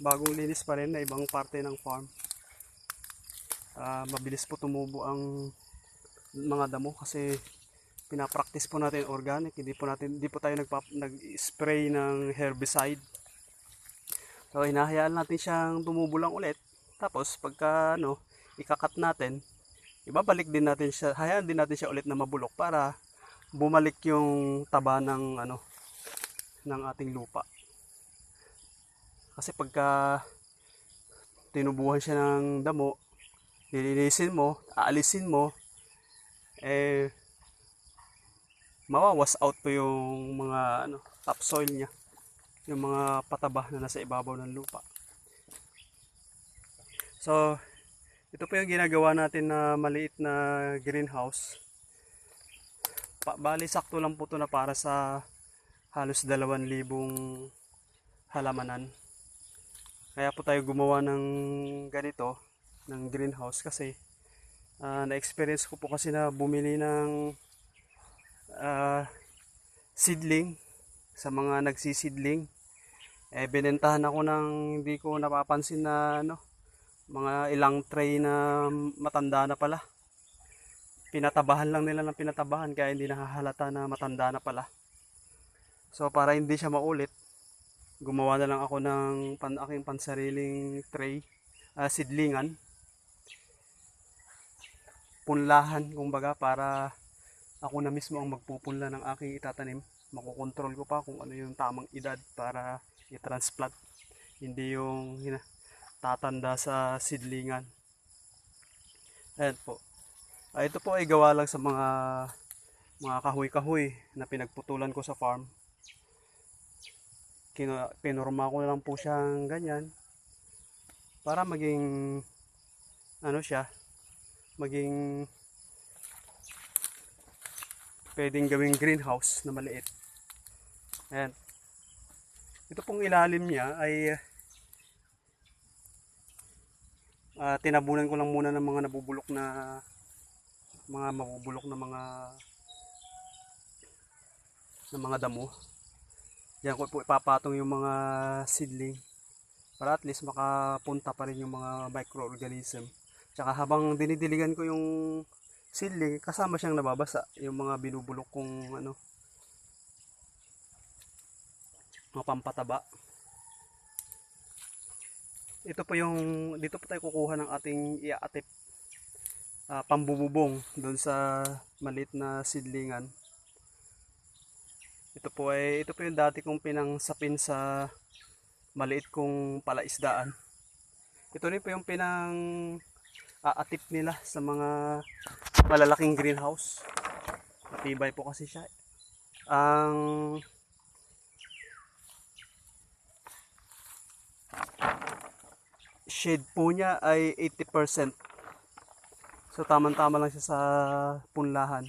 bagong linis pa rin na ibang parte ng farm. Ah, mabilis po tumubo ang mga damo kasi pinapractice po natin organic, hindi po natin hindi po tayo nagpa, nag-spray ng herbicide. So hinahayaan natin siyang tumubo lang ulit. Tapos pagka ano, ikakat natin, ibabalik din natin siya, hayaan din natin siya ulit na mabulok para bumalik yung taba ng ano ng ating lupa. Kasi pagka tinubuhan siya ng damo, nilinisin mo, aalisin mo, eh, mawawas out po yung mga ano, topsoil niya. Yung mga pataba na nasa ibabaw ng lupa. So, ito po yung ginagawa natin na maliit na greenhouse. Pa, bali, sakto lang po ito na para sa halos 2,000 halamanan. Kaya po tayo gumawa ng ganito, ng greenhouse kasi ah, na-experience ko po kasi na bumili ng ah, seedling sa mga nagsisidling. Eh, binentahan ako ng hindi ko napapansin na ano, mga ilang tray na matanda na pala. Pinatabahan lang nila ng pinatabahan kaya hindi nakahalata na matanda na pala. So para hindi siya maulit, gumawa na lang ako ng pan aking pansariling tray, ah, sidlingan. Punlahan kumbaga para ako na mismo ang magpupunla ng aking itatanim. Makokontrol ko pa kung ano yung tamang edad para i-transplant. Hindi yung hina- tatanda sa sidlingan. Ayan po. Ah, ito po ay gawa lang sa mga mga kahoy-kahoy na pinagputulan ko sa farm. Pinorma ko na lang po siyang ganyan para maging ano siya maging pwedeng gawing greenhouse na maliit. Ayan. Ito pong ilalim niya ay ah, tinabunan ko lang muna ng mga nabubulok na mga mabubulok na mga ng mga damo. Diyan ko po ipapatong yung mga seedling para at least makapunta pa rin yung mga microorganism. Tsaka habang dinidiligan ko yung seedling, kasama siyang nababasa yung mga binubulok kong ano mga pampataba. Ito po yung dito po tayo kukuha ng ating iaatip ah, pambububong doon sa maliit na sidlingan. Ito po ay ito po yung dati kong pinangsapin sa maliit kong palaisdaan. Ito rin po yung pinang aatip nila sa mga malalaking greenhouse. Matibay po kasi siya. Ang shade po niya ay 80%. So tamang-tama lang siya sa punlahan.